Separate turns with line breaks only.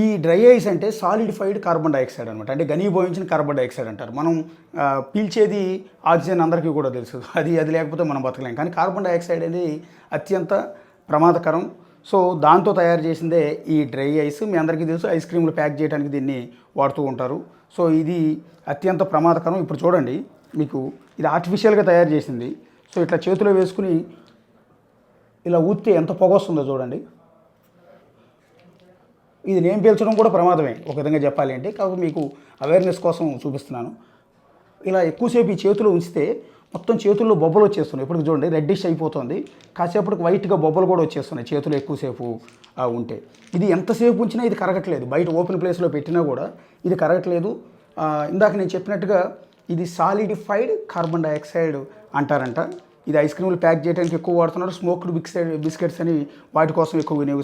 ఈ dry ice అంటే సాలిడిఫైడ్ carbon dioxide అనమాట అంటే ఘనీభవించిన కార్బన్ డైఆక్సైడ్ అంటారు. మనం పీల్చేది ఆక్సిజన్ అందరికీ కూడా తెలుసు. అది అది లేకపోతే మనం బతకలేం. కానీ కార్బన్ డైఆక్సైడ్ అనేది అత్యంత ప్రమాదకరం. సో దాంతో తయారు చేసిందే ఈ డ్రై ఐస్. మీ అందరికీ తెలుసు ఐస్ క్రీమ్లు ప్యాక్ చేయడానికి దీన్ని వాడుతూ ఉంటారు. సో ఇది అత్యంత ప్రమాదకరం. ఇప్పుడు చూడండి మీకు ఇది ఆర్టిఫిషియల్గా తయారు చేసింది. సో ఇట్లా చేతిలో వేసుకుని ఇలా ఊస్తే ఎంత పొగ వస్తుందో చూడండి. ఇది నేను పీల్చడం కూడా ప్రమాదమే ఒక విధంగా చెప్పాలి అంటే. కాబట్టి మీకు అవేర్నెస్ కోసం చూపిస్తున్నాను. ఇలా ఎక్కువసేపు ఈ చేతిలో ఉంచితే మొత్తం చేతుల్లో బొబ్బలు వచ్చేస్తున్నాయి. ఇప్పటికి చూడండి రెడ్డిష్ అయిపోతుంది. కాసేపటికి వైట్గా బొబ్బలు కూడా వచ్చేస్తున్నాయి చేతులు ఎక్కువసేపు ఉంటే. ఇది ఎంతసేపు ఉంచినా ఇది కరగట్లేదు. బయట ఓపెన్ ప్లేస్లో పెట్టినా కూడా ఇది కరగట్లేదు. ఇందాక నేను చెప్పినట్టుగా ఇది సాలిడిఫైడ్ కార్బన్ డైఆక్సైడ్ అంటారంట. ఇది ఐస్ క్రీమ్లు ప్యాక్ చేయడానికి ఎక్కువ వాడుతున్నారు. స్మోక్డ్ బిక్సైడ్ బిస్కెట్స్ అని వాటి కోసం ఎక్కువ వినియోగిస్తారు